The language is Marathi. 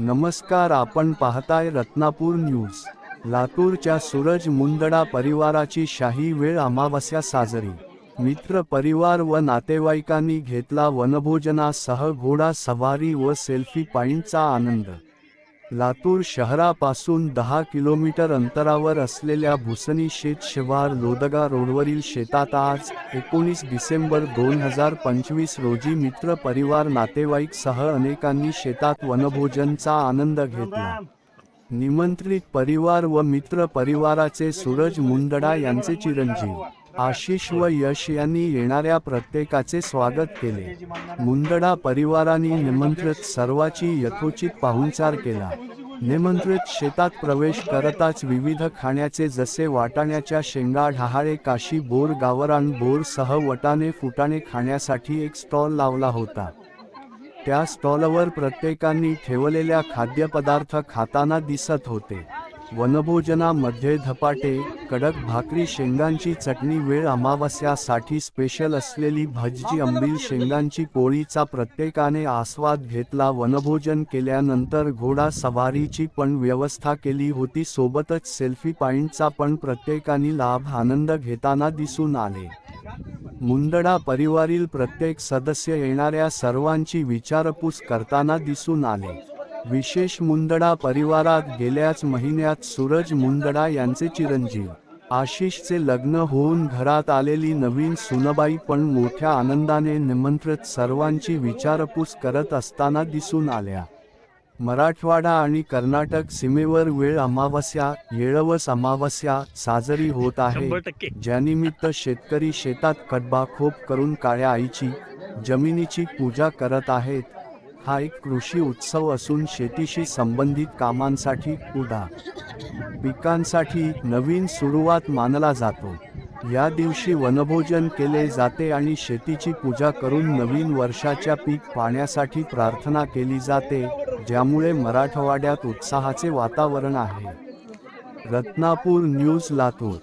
नमस्कार आपण पाहताय रत्नापूर न्यूज. लातूरच्या सूरज मुंदडा परिवाराची शाही वेळ अमावस्या साजरी. मित्र परिवार व नातेवाईकांनी घेतला वनभोजनासह घोडा सवारी व सेल्फी पॉईंटचा आनंद. लातूर शहरापासून दहा किलोमीटर अंतरावर असलेल्या भुसणी शेत शिवार लोदगा रोडवरील शेतात आज एकोणीस डिसेंबर दोन हजार पंचवीस रोजी मित्र परिवार नातेवाईकसह अनेकांनी शेतात वनभोजनचा आनंद घेतला. निमंत्रित परिवार व मित्र परिवाराचे सूरज मुंदडा यांचे चिरंजीव. आशिष व यश यांनी येणाऱ्या प्रत्येकाचे स्वागत केले. मुंदडा परिवाराने निमंत्रित सर्वाची यथोचित पाहुणचार केला. निमंत्रित शेतात प्रवेश करताच विविध खाण्याचे जसे वाटाण्याच्या शेंगा ढहाळे काशी बोर गावरान बोर सह वटाणे फुटाणे खाण्यासाठी एक स्टॉल लावला होता. त्या स्टॉलवर प्रत्येकांनी ठेवलेल्या खाद्यपदार्थ खाताना दिसत होते. वनभोजनामध्ये धपाटे कडक भाकरी शेंगांची चटणी वेळ अमावस्यासाठी स्पेशल असलेली भजी आंबील शेंगांची पोळीचा प्रत्येकाने आस्वाद घेतला. वनभोजन केल्यानंतर घोडा सवारीची पण व्यवस्था केली होती. सोबतच सेल्फी पॉईंटचा पण प्रत्येकाने लाभ आनंद घेताना दिसून आले. मुंदडा परिवारील प्रत्येक सदस्य येणाऱ्या सर्वांची विचारपूस करताना दिसून आले. विशेष मुंदडा परिवारात गेल्याच महिन्यात सूरज मुंदडा यांचे चिरंजीव. आशिषचे लग्न होऊन घरात आलेली नवीन सुनबाई पण मोठ्या आनंदाने निमंत्रित सर्वांची विचारपूस करत असताना दिसून आल्या. मराठवाडा आणि कर्नाटक सीमेवर वेळ अमावस्या येळवस अमावस्या साजरी होत आहे. ज्यानिमित्त शेतकरी शेतात कडबा खोप करून काळ्या आईची जमिनीची पूजा करत आहेत. हा एक कृषी उत्सव असून शेतीशी संबंधित कामांसाठी उडा पिकांसाठी नवीन सुरुवात मानला जातो. या दिवशी वनभोजन केले जाते आणि शेतीची पूजा करून नवीन वर्षाच्या पीक पाण्यासाठी प्रार्थना केली जाते ज्यामुळे मराठवाड्यात उत्साहाचे वातावरण आहे. रत्नापूर न्यूज लातूर.